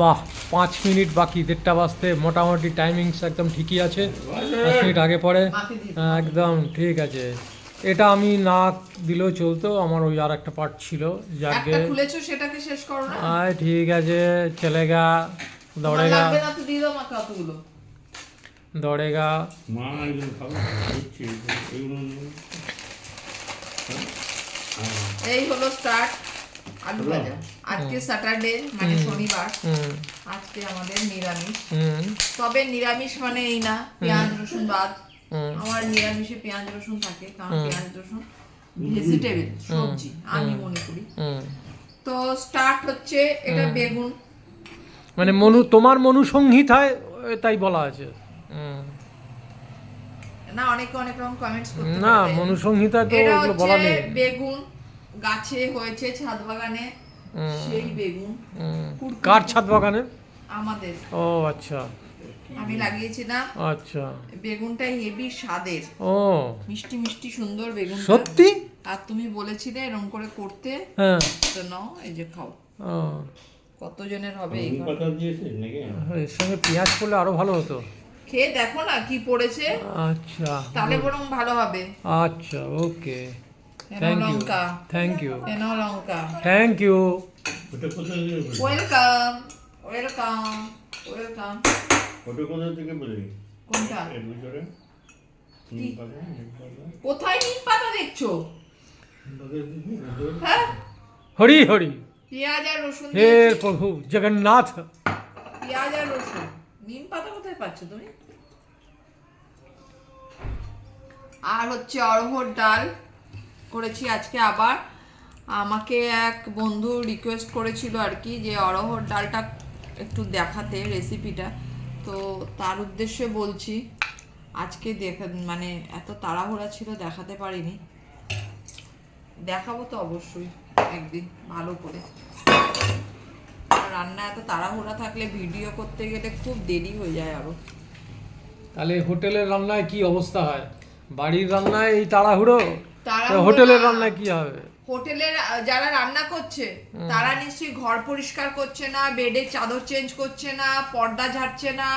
বাহ পাঁচ মিনিট বাকি দেড়টা বাজতে। মোটামুটি টাইমিংস একদম ঠিকই আছে। পাঁচ মিনিট আগে পরে। একদম ঠিক আছে। এটা আমি না দিলেও চলতো আমার ওই আর একটা পার্ট ছিল। যাকে সেটাকে শেষ করো আয় ঠিক আছে চলেগা দৌড়েগা। এই হলো স্টার্ট আলু ভাজা। আজকে স্যাটারডে মানে শনিবার। আজকে আমাদের নিরামিষ। তবে নিরামিষ মানে এই না পেঁয়াজ রসুন বাদ আমার নিরামিষে পেঁয়াজ রসুন থাকে কারণ পেঁয়াজ রসুন ভেজিটেবল সবজি আমি মনে করি। তো স্টার্ট হচ্ছে এটা বেগুন। মানে মনু তোমার মনু সংহিতায় তাই বলা আছে। না অনেক অনেক রকম কমেন্টস করতে না মনুসংহিতা মনু তো বলা নেই। বেগুন গাছে হয়েছে ছাদ বাগানে সেই বেগুন কার ছাদ বাগানে আমাদের। ও আচ্ছা। আমি লাগিয়েছিলাম আচ্ছা। বেগুনটা হেভি স্বাদের। ও। মিষ্টি মিষ্টি সুন্দর বেগুন সত্যি? আর তুমি বলেছিলে এরকম করে করতে। হ্যাঁ। তো নাও এই যে খাও। ও। কতজনের হবে এর সঙ্গে পেঁয়াজ করলে আরও ভালো হতো। খেয়ে দেখো না কি পড়েছে। আচ্ছা। তাহলে বরং ভালো হবে। আচ্ছা okay. Thank you Lanka thank you এনাও Lanka thank you ওটা কোথায় থেকে ওয়েলকাম ওয়েলকাম ওয়েলকাম ওটা কোথা থেকে পেলি কোনটা? এর ভিতরে নিম পাতা কোথায় নিম পাতা দেখছ? হ্যাঁ? হরি হরি। পেঁয়াজ আর রসুন হে প্রভু জগন্নাথ। পেঁয়াজ আর রসুন। নিম পাতা কোথায় পাচ্ছ তুমি? আর হচ্ছে অড়হর ডাল। করেছি আজকে আবার। আমাকে এক বন্ধু রিকোয়েস্ট করেছিল আর কি যে অড়হর ডালটা একটু দেখাতে রেসিপিটা তো তার উদ্দেশ্যে বলছি, আজকে দেখা মানে এত তাড়াহুড়া ছিল দেখাতে পারিনি। দেখাবো তো অবশ্যই একদিন ভালো করে। রান্না এত তাড়াহুড়া থাকলে ভিডিও করতে গেলে খুব দেরি হয়ে যায় আরও। তাহলে হোটেলের রান্নায় কি অবস্থা হয়? বাড়ির রান্নায় এই তাড়াহুড়ো? তাড়াহুড়ো হোটেলের না। রান্নায় কি হবে? হোটেলের যারা রান্না করছে তারা নিশ্চয়ই ঘর পরিষ্কার করছে না বেডের চাদর চেঞ্জ করছে না পর্দা ঝাড়ছে না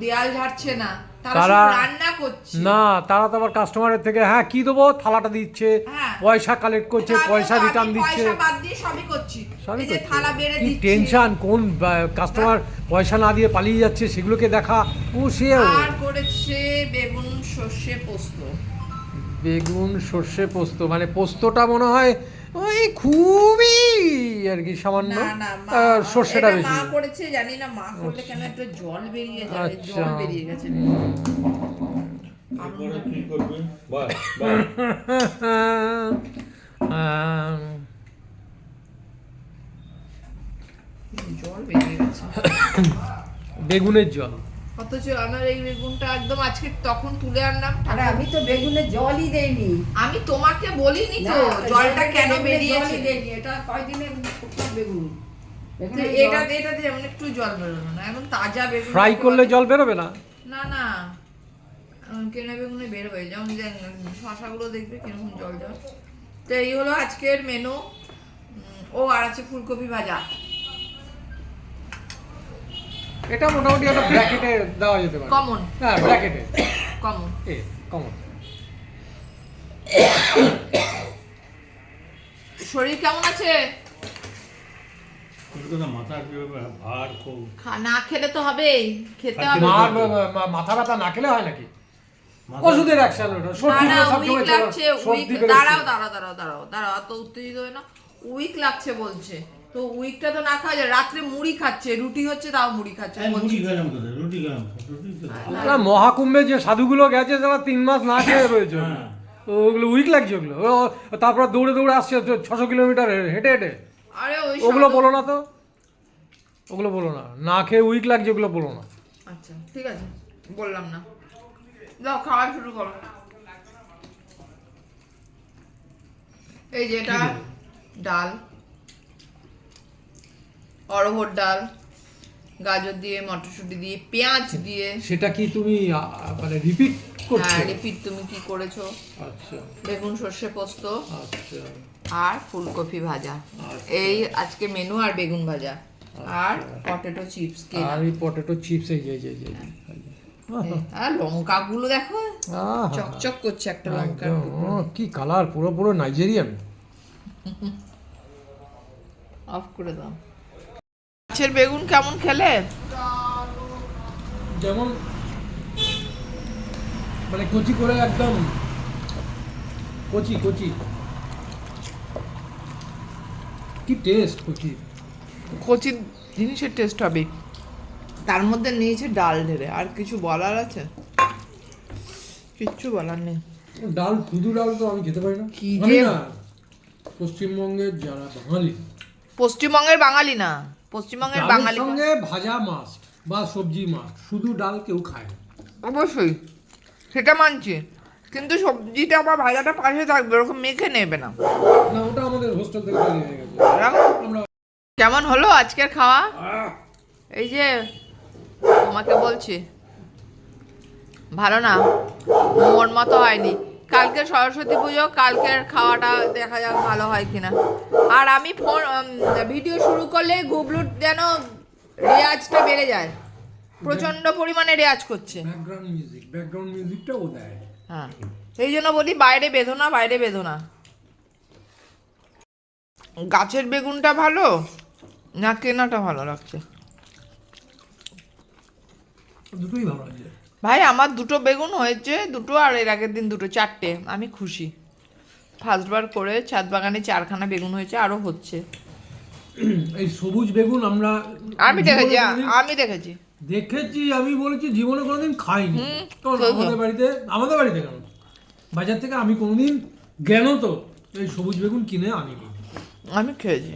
দেয়াল ঝাড়ছে না। তারা তারা- রান্না করছে। না তারা তো আবার কাস্টমারের থেকে হ্যাঁ কি দেবো? থালাটা দিচ্ছে হ্যাঁ। পয়সা কালেক্ট করছে পয়সা রিটার্ন দিচ্ছে। সবই করছি। সবই কি টেনশন কোন কাস্টমার পয়সা না দিয়ে পালিয়ে যাচ্ছে সেগুলোকে দেখা। ও সে আর করেছে বেগুন সর্ষে পোস্ত। বেগুন সর্ষে পোস্ত মানে পোস্তটা মনে হয় ওই খুবই আর কি সামান্য। সর্ষেটা বেশি মা করেছে জানি না মা করলে কেন একটা জল বেরিয়ে যাবে আচ্ছা। জল বেরিয়ে গেছে। এরপরে কি করবি? বাহ বাহ। আম, জল বেরিয়ে গেছে। বেগুনের জল। অথচ আমার এই বেগুনটা একদম আজকে তখন তুলে আনলাম আরে আমি তো বেগুনে জলই দেইনি। আমি তোমাকে বলিনি তো জলটা কেন বেরিয়েছে? দেইনি এটা বেগুন? এটা এটাতে যেমন একটু জল বেরোলো না এখন তাজা বেগুন ফ্রাই করলে জল বেরোবে না? না না। কেনা বেগুনে বেরোবে যেমন যে শশাগুলো দেখবে কীরকম জল জল। তো এই হলো আজকের মেনু ও আর আছে ফুলকপি ভাজা। এটা মোটামুটি একটা ব্র্যাকেটে দেওয়া যেতে পারে। কমন হ্যাঁ ব্র্যাকেটে কমন এ কমন শরীর কেমন আছে? না খেলে তো হবেই। খেতে হবে। মাথা ব্যথা না খেলে হয় নাকি? ওষুধের অ্যাকশন উইক লাগছে উইক দাঁড়াও দাঁড়াও দাঁড়াও দাঁড়াও দাঁড়াও অত উত্তেজিত হয় না। উইক লাগছে বলছে। তো উইকটা তো না খাওয়া যায় রাত্রে মুড়ি খাচ্ছে রুটি হচ্ছে তাও মুড়ি খাচ্ছে। বলছে রুটি খেলাম কোথায় রুটি খেলাম মহাকুম্ভে যে সাধুগুলো গেছে তারা তিন মাস না খেয়ে রয়েছে হ্যাঁ। তো ওগুলো উইক লাগছে ওগুলো। ও- তারপর দৌড়ে দৌড়ে আসছে ছশো কিলোমিটার হেঁটে হেঁটে আরে ওই ওগুলো বলো না তো। ওগুলো বলো না। না খেয়ে উইক লাগছে ওগুলো বলো না। আচ্ছা ঠিক আছে বললাম না। যাও খাওয়া শুরু করো। এই যে এটা ডাল। অরহর ডাল গাজর দিয়ে মটরশুঁটি দিয়ে পেঁয়াজ দিয়ে। সেটা কি তুমি মানে রিপিট করছ? হ্যাঁ রিপিট তুমি কি করেছ? আচ্ছা। বেগুন সর্ষে পোস্ত আচ্ছা। আর ফুলকপি ভাজা। আচ্ছা। এই আজকে মেনু আর বেগুন ভাজা। আর পটেটো চিপস কে আর এই পটেটো চিপস এই যে যে যে। আর লঙ্কাগুলো দেখো চকচক করছে একটা লঙ্কা কি কালার পুরো পুরো নাইজেরিয়ান অফ করে দাও। মাছের বেগুন কেমন খেলে? যেমন মানে কচি করে একদম কচি কচি। কি টেস্ট কচি? কচি জিনিসের টেস্ট হবে। তার মধ্যে নিয়েছে ডাল ঢেলে। আর কিছু বলার আছে? কিচ্ছু বলার নেই। ডাল শুধু ডাল তো আমি খেতে পারি না। কি যে- পশ্চিমবঙ্গের যারা বাঙালি। পশ্চিমবঙ্গের বাঙালি না। পশ্চিমবঙ্গের বাঙালি সঙ্গে ভাজা মাছ বা সবজি মাছ শুধু ডাল কেউ খায় না। অবশ্যই সেটা মানছি। কিন্তু সবজিটা আবার ভাজাটা পাশে থাকবে ওরকম মেখে নেবে না। না ওটা আমাদের হোস্টেল থেকে তৈরি হয়ে গেছে। আমরা কেমন হলো আজকের খাওয়া? এই যে তোমাকে বলছি ভালো না? মন মতো হয়নি। কালকে সরস্বতী পুজো কালকের খাওয়াটা দেখা যাক ভালো হয় কিনা। আর আমি ফোন ভিডিও শুরু করলে গুবলুর যেন রেয়াজটা বেড়ে যায়। প্রচণ্ড পরিমাণে রেয়াজ করছে। ব্যাকগ্রাউন্ড মিউজিক ব্যাকগ্রাউন্ড মিউজিকটা ও দেয়। হ্যাঁ এই জন্য বলি বাইরে বেঁধো না বাইরে বেঁধো না গাছের বেগুনটা ভালো না কেনাটা ভালো লাগছে? দুটোই ভালো আছে ভাই আমার দুটো বেগুন হয়েছে দুটো আর এর আগের দিন দুটো চারটে। আমি খুশি। ফার্স্টবার করে ছাদ বাগানে চারখানা বেগুন হয়েছে আরও হচ্ছে। এই সবুজ বেগুন আমরা আমি দেখেছি আমি দেখেছি। দেখেছি আমি বলেছি জীবনে কোনোদিন খাইনি। কারণ তো। আমাদের বাড়িতে আমাদের বাড়িতে কেন? বাজার থেকে আমি কোনোদিন জ্ঞান তো এই সবুজ বেগুন কিনে আনিনি। আমি খেয়েছি।